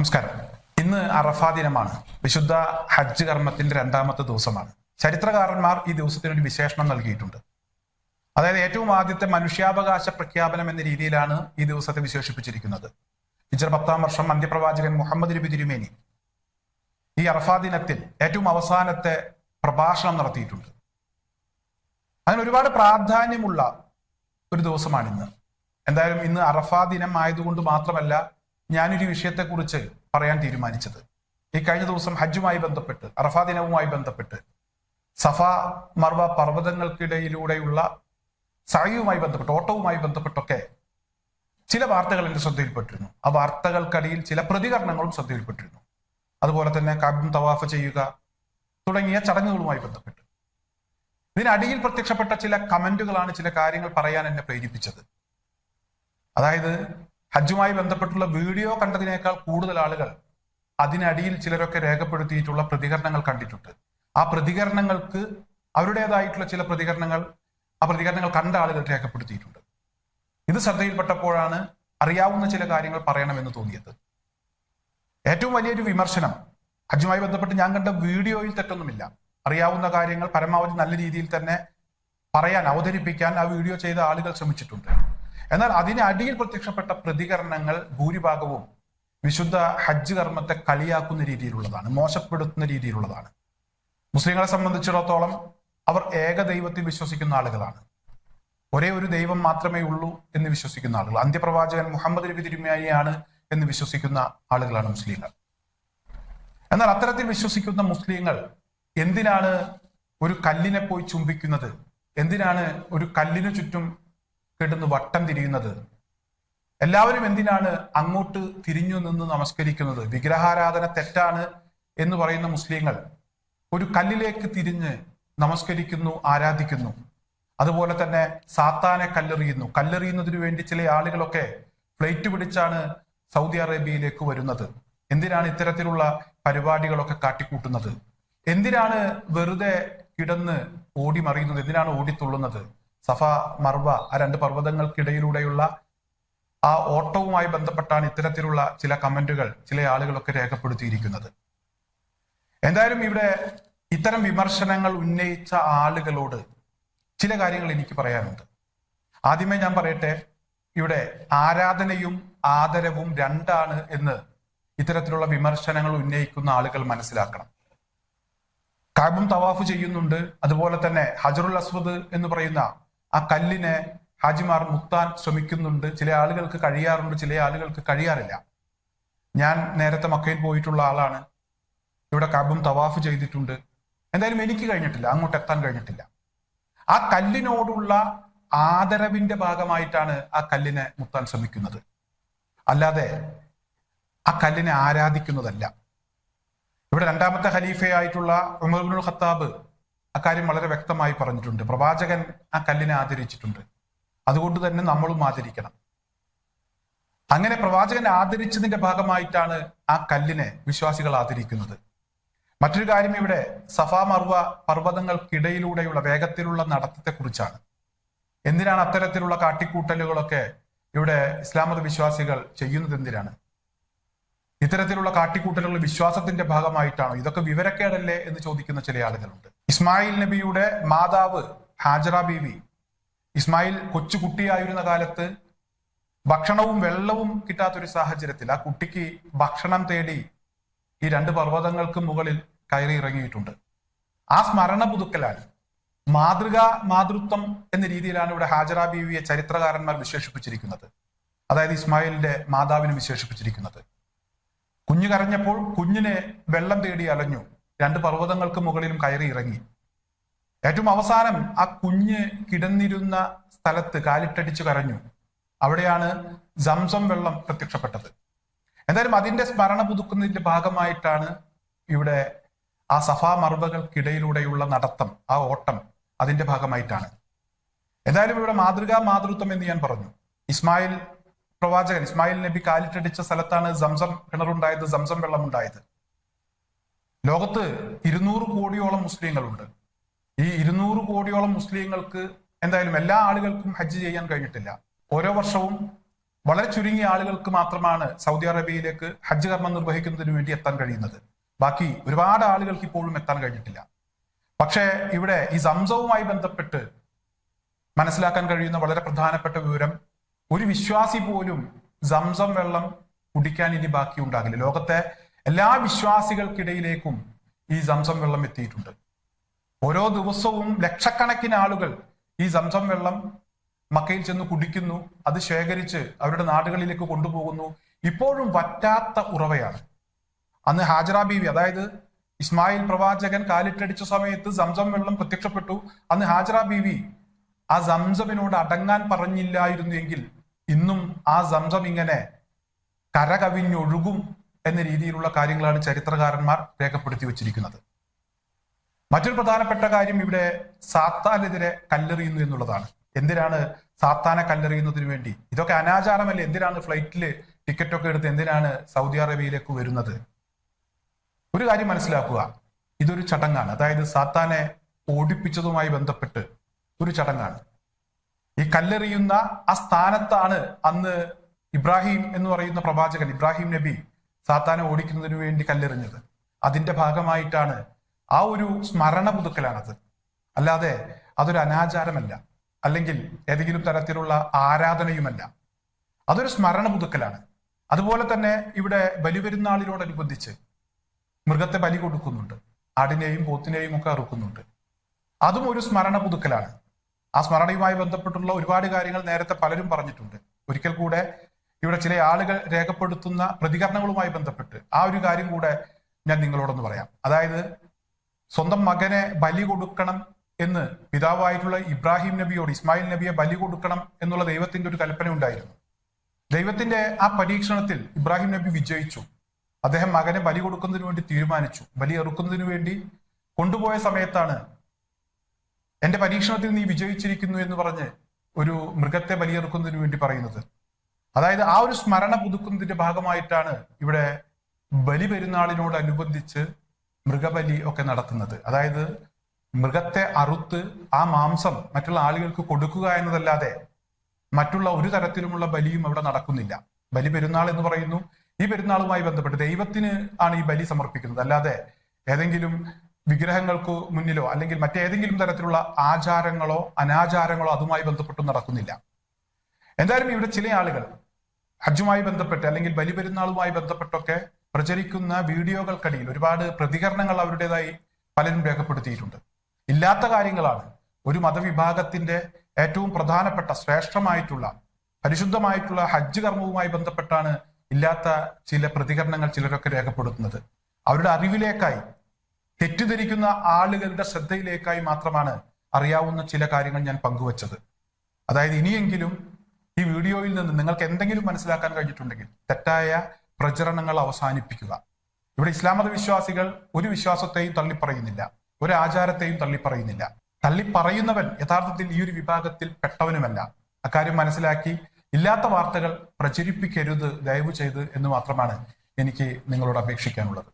നമസ്കാരം. ഇന്ന് അറഫാ ദിനമാണ്. വിശുദ്ധ ഹജ്ജ് കർമ്മത്തിന്റെ രണ്ടാമത്തെ ദിവസമാണ്. ചരിത്രകാരന്മാർ ഈ ദിവസത്തിന് ഒരു വിശേഷണം നൽകിയിട്ടുണ്ട്. അതായത് ഏറ്റവും ആദ്യത്തെ മനുഷ്യാവകാശ പ്രഖ്യാപനം എന്ന രീതിയിലാണ് ഈ ദിവസത്തെ വിശേഷിപ്പിച്ചിരിക്കുന്നത്. ഹിജറ പത്താം വർഷം അന്ത്യപ്രവാചകൻ മുഹമ്മദ് നബി തിരുമേനി ഈ അറഫാ ദിനത്തിൽ ഏറ്റവും അവസാനത്തെ പ്രഭാഷണം നടത്തിയിട്ടുണ്ട്. അങ്ങനെ ഒരുപാട് പ്രാധാന്യമുള്ള ഒരു ദിവസമാണ് ഇന്ന് എന്തായാലും ഇന്ന് അറഫാ ദിനം ആയതുകൊണ്ട് മാത്രമല്ല ഞാനൊരു വിഷയത്തെക്കുറിച്ച് പറയാൻ തീരുമാനിച്ചത്. ഈ കഴിഞ്ഞ ദിവസം ഹജ്ജുമായി ബന്ധപ്പെട്ട് അറഫാ ദിനവുമായി ബന്ധപ്പെട്ട് സഫ മർവ പർവതങ്ങൾക്കിടയിലൂടെയുള്ള സായുവുമായി ബന്ധപ്പെട്ട് ഓട്ടവുമായി ബന്ധപ്പെട്ടൊക്കെ ചില വാർത്തകൾ എന്റെ ശ്രദ്ധയിൽപ്പെട്ടിരുന്നു. ആ വാർത്തകൾക്കടിയിൽ ചില പ്രതികരണങ്ങളും ശ്രദ്ധയിൽപ്പെട്ടിരുന്നു. അതുപോലെ തന്നെ കാബും തവാഫ് ചെയ്യുക തുടങ്ങിയ ചടങ്ങുകളുമായി ബന്ധപ്പെട്ട്. ഇതിനടിയിൽ പ്രത്യക്ഷപ്പെട്ട ചില കമന്റുകളാണ് ചില കാര്യങ്ങൾ പറയാൻ എന്നെ പ്രേരിപ്പിച്ചത്. അതായത് ഹജ്ജുമായി ബന്ധപ്പെട്ടുള്ള വീഡിയോ കണ്ടതിനേക്കാൾ കൂടുതൽ ആളുകൾ അതിനടിയിൽ ചിലരൊക്കെ രേഖപ്പെടുത്തിയിട്ടുള്ള പ്രതികരണങ്ങൾ കണ്ടിട്ടുണ്ട്. ആ പ്രതികരണങ്ങൾക്ക് അവരുടേതായിട്ടുള്ള ചില പ്രതികരണങ്ങൾ ആ പ്രതികരണങ്ങൾ കണ്ട ആളുകൾ രേഖപ്പെടുത്തിയിട്ടുണ്ട്. ഇത് ശ്രദ്ധയിൽപ്പെട്ടപ്പോഴാണ് അറിയാവുന്ന ചില കാര്യങ്ങൾ പറയണമെന്ന് തോന്നിയത്. ഏറ്റവും വലിയൊരു വിമർശനം ഹജ്ജുമായി ബന്ധപ്പെട്ട് ഞാൻ കണ്ട വീഡിയോയിൽ തെറ്റൊന്നുമില്ല. അറിയാവുന്ന കാര്യങ്ങൾ പരമാവധി നല്ല രീതിയിൽ തന്നെ പറയാൻ അവതരിപ്പിക്കാൻ ആ വീഡിയോ ചെയ്ത ആളുകൾ ശ്രമിച്ചിട്ടുണ്ട്. എന്നാൽ അതിന് അടിയിൽ പ്രത്യക്ഷപ്പെട്ട പ്രതികരണങ്ങൾ ഭൂരിഭാഗവും വിശുദ്ധ ഹജ്ജ് കർമ്മത്തെ കളിയാക്കുന്ന രീതിയിലുള്ളതാണ് മോശപ്പെടുത്തുന്ന രീതിയിലുള്ളതാണ്. മുസ്ലിങ്ങളെ സംബന്ധിച്ചിടത്തോളം അവർ ഏക ദൈവത്തിൽ വിശ്വസിക്കുന്ന ആളുകളാണ്. ഒരേ ഒരു ദൈവം മാത്രമേ ഉള്ളൂ എന്ന് വിശ്വസിക്കുന്ന ആളുകൾ അന്ത്യപ്രവാചകൻ മുഹമ്മദ് നബി തിരുമയാണ് എന്ന് വിശ്വസിക്കുന്ന ആളുകളാണ് മുസ്ലിങ്ങൾ. എന്നാൽ അത്തരത്തിൽ വിശ്വസിക്കുന്ന മുസ്ലിങ്ങൾ എന്തിനാണ് ഒരു കല്ലിനെ പോയി ചുംബിക്കുന്നത്? എന്തിനാണ് ഒരു കല്ലിനു ചുറ്റും കിടന്ന് വട്ടം തിരിയുന്നത്. എല്ലാവരും എന്തിനാണ് അങ്ങോട്ട് തിരിഞ്ഞു നിന്ന് നമസ്കരിക്കുന്നത്? വിഗ്രഹാരാധന തെറ്റാണ് എന്ന് പറയുന്ന മുസ്ലിങ്ങൾ ഒരു കല്ലിലേക്ക് തിരിഞ്ഞ് നമസ്കരിക്കുന്നു ആരാധിക്കുന്നു. അതുപോലെ തന്നെ സാത്താനെ കല്ലെറിയുന്നു. കല്ലെറിയുന്നതിനു വേണ്ടി ചില ആളുകളൊക്കെ ഫ്ലൈറ്റ് പിടിച്ചാണ് സൗദി അറേബ്യയിലേക്ക് വരുന്നത്. എന്തിനാണ് ഇത്തരത്തിലുള്ള പരിപാടികളൊക്കെ കാട്ടിക്കൂട്ടുന്നത്? എന്തിനാണ് വെറുതെ കിടന്ന് ഓടി മറിയുന്നത്? എന്തിനാണ് ഓടിത്തുള്ളുന്നത് സഫ മർവ ആ രണ്ട് പർവതങ്ങൾക്കിടയിലൂടെയുള്ള ആ ഓട്ടവുമായി ബന്ധപ്പെട്ടാണ് ഇത്തരത്തിലുള്ള ചില കമന്റുകൾ ചില ആളുകളൊക്കെ രേഖപ്പെടുത്തിയിരിക്കുന്നത്. എന്തായാലും ഇവിടെ ഇത്തരം വിമർശനങ്ങൾ ഉന്നയിച്ച ആളുകളോട് ചില കാര്യങ്ങൾ എനിക്ക് പറയാനുണ്ട്. ആദ്യമേ ഞാൻ പറയട്ടെ ഇവിടെ ആരാധനയും ആദരവും രണ്ടാണ് എന്ന് ഇത്തരത്തിലുള്ള വിമർശനങ്ങൾ ഉന്നയിക്കുന്ന ആളുകൾ മനസ്സിലാക്കണം. കാബും തവാഫ് ചെയ്യുന്നുണ്ട് അതുപോലെ തന്നെ ഹജറുൽ അസ്വദ് എന്ന് പറയുന്ന ആ കല്ലിനെ ഹാജിമാർ മുത്താൻ ശ്രമിക്കുന്നുണ്ട്. ചില ആളുകൾക്ക് കഴിയാറുണ്ട് ചില ആളുകൾക്ക് കഴിയാറില്ല. ഞാൻ നേരത്തെ മക്കയിൽ പോയിട്ടുള്ള ആളാണ്. ഇവിടെ കബും തവാഫ് ചെയ്തിട്ടുണ്ട്. എന്തായാലും എനിക്ക് കഴിഞ്ഞിട്ടില്ല അങ്ങോട്ട് എത്താൻ കഴിഞ്ഞിട്ടില്ല. ആ കല്ലിനോടുള്ള ആദരവിന്റെ ഭാഗമായിട്ടാണ് ആ കല്ലിനെ മുത്താൻ ശ്രമിക്കുന്നത്. അല്ലാതെ ആ കല്ലിനെ ആരാധിക്കുന്നതല്ല. ഇവിടെ രണ്ടാമത്തെ ഖലീഫയായിട്ടുള്ള ഉമർബുൽ ഖത്താബ് അക്കാര്യം വളരെ വ്യക്തമായി പറഞ്ഞിട്ടുണ്ട്. പ്രവാചകൻ ആ കല്ലിനെ ആദരിച്ചിട്ടുണ്ട്. അതുകൊണ്ട് തന്നെ നമ്മളും ആദരിക്കണം. അങ്ങനെ പ്രവാചകൻ ആദരിച്ചതിന്റെ ഭാഗമായിട്ടാണ് ആ കല്ലിനെ വിശ്വാസികൾ ആദരിക്കുന്നത്. മറ്റൊരു കാര്യം ഇവിടെ സഫാ മർവ പർവതങ്ങൾക്കിടയിലൂടെയുള്ള വേഗത്തിലുള്ള നടത്തത്തെ കുറിച്ചാണ് എന്തിനാണ് അത്തരത്തിലുള്ള കാട്ടിക്കൂട്ടലുകളൊക്കെ ഇവിടെ ഇസ്ലാമത വിശ്വാസികൾ ചെയ്യുന്നത് എന്തിനാണ്? ഇത്തരത്തിലുള്ള കാട്ടിക്കൂട്ടലുകൾ വിശ്വാസത്തിന്റെ ഭാഗമായിട്ടാണ്? ഇതൊക്കെ വിവരക്കേടല്ലേ എന്ന് ചോദിക്കുന്ന ചില ആളുകളുണ്ട്. ഇസ്മായിൽ നബിയുടെ മാതാവ് ഹാജറ ബീവി ഇസ്മായിൽ കൊച്ചു കുട്ടിയായിരുന്ന കാലത്ത് ഭക്ഷണവും വെള്ളവും കിട്ടാത്തൊരു സാഹചര്യത്തിൽ ആ കുട്ടിക്ക് ഭക്ഷണം തേടി ഈ രണ്ട് പർവതങ്ങൾക്ക് മുകളിൽ കയറി ഇറങ്ങിയിട്ടുണ്ട്. ആ സ്മരണ പുതുക്കലാൽ മാതൃകാ മാതൃത്വം എന്ന രീതിയിലാണ് ഇവിടെ ഹാജറ ബീവിയെ ചരിത്രകാരന്മാർ വിശേഷിപ്പിച്ചിരിക്കുന്നത്. അതായത് ഇസ്മായിലിന്റെ മാതാവിനെ വിശേഷിപ്പിച്ചിരിക്കുന്നത്. കുഞ്ഞു കരഞ്ഞപ്പോൾ കുഞ്ഞിനെ വെള്ളം തേടി അലഞ്ഞു. രണ്ട് പർവതങ്ങൾക്ക് മുകളിലും കയറി ഇറങ്ങി. ഏറ്റവും അവസാനം ആ കുഞ്ഞ് കിടന്നിരുന്ന സ്ഥലത്ത് കാലിട്ടടിച്ചു കരഞ്ഞു. അവിടെയാണ് സംസം വെള്ളം പ്രത്യക്ഷപ്പെട്ടത്. എന്തായാലും അതിന്റെ സ്മരണ പുതുക്കുന്നതിന്റെ ഭാഗമായിട്ടാണ് ഇവിടെ ആ സഫാ മറുപകൾക്കിടയിലൂടെയുള്ള നടത്തം ആ ഓട്ടം അതിന്റെ ഭാഗമായിട്ടാണ്. എന്തായാലും ഇവിടെ മാതൃകാ മാതൃത്വം എന്ന് ഞാൻ പറഞ്ഞു. ഇസ്മായിൽ പ്രവാചകൻ ഇസ്മായിൽ നബി കാലിട്ടടിച്ച സ്ഥലത്താണ് സംസം കിണറുണ്ടായത് സംസം വെള്ളം ഉണ്ടായത് ലോകത്ത് ഇരുന്നൂറ് കോടിയോളം മുസ്ലിങ്ങളുണ്ട്. ഈ ഇരുന്നൂറ് കോടിയോളം മുസ്ലിങ്ങൾക്ക് എന്തായാലും എല്ലാ ആളുകൾക്കും ഹജ്ജ് ചെയ്യാൻ കഴിഞ്ഞിട്ടില്ല. ഓരോ വർഷവും വളരെ ചുരുങ്ങിയ ആളുകൾക്ക് മാത്രമാണ് സൗദി അറേബ്യയിലേക്ക് ഹജ്ജ് കർമ്മം നിർവഹിക്കുന്നതിന് വേണ്ടി എത്താൻ കഴിയുന്നത്. ബാക്കി ഒരുപാട് ആളുകൾക്ക് ഇപ്പോഴും എത്താൻ കഴിഞ്ഞിട്ടില്ല. പക്ഷേ ഇവിടെ ഈ സംസവുമായി ബന്ധപ്പെട്ട് മനസ്സിലാക്കാൻ കഴിയുന്ന വളരെ പ്രധാനപ്പെട്ട വിവരം ഒരു വിശ്വാസി പോലും സംസം വെള്ളം കുടിക്കാൻ ഇനി ബാക്കി ഉണ്ടാകില്ല ലോകത്തെ എല്ലാ വിശ്വാസികൾക്കിടയിലേക്കും ഈ സംസം വെള്ളം എത്തിയിട്ടുണ്ട്. ഓരോ ദിവസവും ലക്ഷക്കണക്കിന് ആളുകൾ ഈ സംസം വെള്ളം മക്കയിൽ ചെന്ന് കുടിക്കുന്നു. അത് ശേഖരിച്ച് അവരുടെ നാടുകളിലേക്ക് കൊണ്ടുപോകുന്നു. ഇപ്പോഴും വറ്റാത്ത ഉറവയാണ്. അന്ന് ഹാജറ ബീവി അതായത് ഇസ്മായിൽ പ്രവാചകൻ കാലിട്ടടിച്ച സമയത്ത് സംസം വെള്ളം പ്രത്യക്ഷപ്പെട്ടു. അന്ന് ഹാജറ ബീവി ആ സംസമിനോട് അടങ്ങാൻ പറഞ്ഞില്ലായിരുന്നു എങ്കിൽ ഇന്നും ആ സംസം ഇങ്ങനെ കരകവിഞ്ഞൊഴുകും എന്ന രീതിയിലുള്ള കാര്യങ്ങളാണ് ചരിത്രകാരന്മാർ രേഖപ്പെടുത്തി വച്ചിരിക്കുന്നത്. മറ്റൊരു പ്രധാനപ്പെട്ട കാര്യം ഇവിടെ സാത്താനെതിരെ കല്ലെറിയുന്നു എന്നുള്ളതാണ്. എന്തിനാണ് സാത്താനെ കല്ലെറിയുന്നതിന് വേണ്ടി? ഇതൊക്കെ അനാചാരമല്ലേ? എന്തിനാണ് ഫ്ലൈറ്റിൽ ടിക്കറ്റ് ഒക്കെ എടുത്ത് എന്തിനാണ് സൗദി അറേബ്യയിലേക്ക് വരുന്നത്? ഒരു കാര്യം മനസ്സിലാക്കുക. ഇതൊരു ചടങ്ങാണ്. അതായത് സാത്താനെ ഓടിപ്പിച്ചതുമായി ബന്ധപ്പെട്ട് ഒരു ചടങ്ങാണ്. ഈ കല്ലെറിയുന്ന ആ സ്ഥാനത്താണ് അന്ന് ഇബ്രാഹിം എന്ന് പറയുന്ന പ്രവാചകൻ ഇബ്രാഹിം നബി സാത്താനെ ഓടിക്കുന്നതിന് വേണ്ടി കല്ലെറിഞ്ഞത്. അതിന്റെ ഭാഗമായിട്ടാണ് ആ ഒരു സ്മരണ പുതുക്കലാണത്. അല്ലാതെ അതൊരു അനാചാരമല്ല. അല്ലെങ്കിൽ ഏതെങ്കിലും തരത്തിലുള്ള ആരാധനയുമല്ല. അതൊരു സ്മരണ പുതുക്കലാണ്. അതുപോലെ തന്നെ ഇവിടെ ബലിപെരുന്നാളിനോടനുബന്ധിച്ച് മൃഗത്തെ ബലി കൊടുക്കുന്നുണ്ട്. ആടിനെയും പോത്തിനെയും ഒക്കെ അറുക്കുന്നുണ്ട്. അതും ഒരു സ്മരണ പുതുക്കലാണ്. ആ സ്മരണയുമായി ബന്ധപ്പെട്ടുള്ള ഒരുപാട് കാര്യങ്ങൾ നേരത്തെ പലരും പറഞ്ഞിട്ടുണ്ട്. ഒരിക്കൽ കൂടെ ഇവിടെ ചില ആളുകൾ രേഖപ്പെടുത്തുന്ന പ്രതികരണങ്ങളുമായി ബന്ധപ്പെട്ട് ആ ഒരു കാര്യം കൂടെ ഞാൻ നിങ്ങളോടൊന്ന് പറയാം. അതായത് സ്വന്തം മകനെ ബലി കൊടുക്കണം എന്ന് പിതാവായിട്ടുള്ള ഇബ്രാഹിം നബിയോട് ഇസ്മായിൽ നബിയെ ബലി കൊടുക്കണം എന്നുള്ള ദൈവത്തിന്റെ ഒരു കൽപ്പന ഉണ്ടായിരുന്നു. ദൈവത്തിന്റെ ആ പരീക്ഷണത്തിൽ ഇബ്രാഹിം നബി വിജയിച്ചു. അദ്ദേഹം മകനെ ബലി കൊടുക്കുന്നതിന് വേണ്ടി തീരുമാനിച്ചു. ബലി എറുക്കുന്നതിന് വേണ്ടി കൊണ്ടുപോയ സമയത്താണ് എന്റെ പരീക്ഷണത്തിൽ നീ വിജയിച്ചിരിക്കുന്നു എന്ന് പറഞ്ഞ് ഒരു മൃഗത്തെ ബലിയെറുക്കുന്നതിന് വേണ്ടി പറയുന്നത്. അതായത് ആ ഒരു സ്മരണ പുതുക്കുന്നതിന്റെ ഭാഗമായിട്ടാണ് ഇവിടെ ബലി പെരുന്നാളിനോടനുബന്ധിച്ച് മൃഗബലി ഒക്കെ നടത്തുന്നത്. അതായത് മൃഗത്തെ അറുത്ത് ആ മാംസം മറ്റുള്ള ആളുകൾക്ക് കൊടുക്കുക എന്നതല്ലാതെ മറ്റുള്ള ഒരു തരത്തിലുമുള്ള ബലിയും അവിടെ നടക്കുന്നില്ല. ബലി പെരുന്നാൾ എന്ന് പറയുന്നു. ഈ പെരുന്നാളുമായി ബന്ധപ്പെട്ട് ദൈവത്തിന് ആണ് ഈ ബലി സമർപ്പിക്കുന്നത്. അല്ലാതെ ഏതെങ്കിലും വിഗ്രഹങ്ങൾക്ക് മുന്നിലോ അല്ലെങ്കിൽ മറ്റേതെങ്കിലും തരത്തിലുള്ള ആചാരങ്ങളോ അനാചാരങ്ങളോ അതുമായി ബന്ധപ്പെട്ടും നടക്കുന്നില്ല. എന്തായാലും ഇവിടെ ചില ആളുകൾ ഹജ്ജുമായി ബന്ധപ്പെട്ട് അല്ലെങ്കിൽ ബലിപെരുന്നാളുമായി ബന്ധപ്പെട്ടൊക്കെ പ്രചരിക്കുന്ന വീഡിയോകൾക്കിടയിൽ ഒരുപാട് പ്രതികരണങ്ങൾ അവരുടേതായി പലരും രേഖപ്പെടുത്തിയിട്ടുണ്ട്. ഇല്ലാത്ത കാര്യങ്ങളാണ് ഒരു മതവിഭാഗത്തിന്റെ ഏറ്റവും പ്രധാനപ്പെട്ട ശ്രേഷ്ഠമായിട്ടുള്ള പരിശുദ്ധമായിട്ടുള്ള ഹജ്ജ് കർമ്മവുമായി ബന്ധപ്പെട്ടാണ് ഇല്ലാത്ത ചില പ്രതികരണങ്ങൾ ചിലരൊക്കെ രേഖപ്പെടുത്തുന്നത്. അവരുടെ അറിവിലേക്കായി തെറ്റിദ്ധരിക്കുന്ന ആളുകളുടെ ശ്രദ്ധയിലേക്കായി മാത്രമാണ് അറിയാവുന്ന ചില കാര്യങ്ങൾ ഞാൻ പങ്കുവച്ചത്. അതായത് ഇനിയെങ്കിലും ഈ വീഡിയോയിൽ നിന്ന് നിങ്ങൾക്ക് എന്തെങ്കിലും മനസ്സിലാക്കാൻ കഴിഞ്ഞിട്ടുണ്ടെങ്കിൽ തെറ്റായ പ്രചരണങ്ങൾ അവസാനിപ്പിക്കുക. ഇവിടെ ഇസ്ലാം മത വിശ്വാസികൾ ഒരു വിശ്വാസത്തെയും തള്ളിപ്പറയുന്നില്ല. ഒരു ആചാരത്തെയും തള്ളിപ്പറയുന്നില്ല. തള്ളിപ്പറയുന്നവൻ യഥാർത്ഥത്തിൽ ഈ ഒരു വിഭാഗത്തിൽ പെട്ടവനുമല്ല. അക്കാര്യം മനസ്സിലാക്കി ഇല്ലാത്ത വാർത്തകൾ പ്രചരിപ്പിക്കരുത് ദയവ് ചെയ്ത് എന്ന് മാത്രമാണ് എനിക്ക് നിങ്ങളോട് അപേക്ഷിക്കാനുള്ളത്.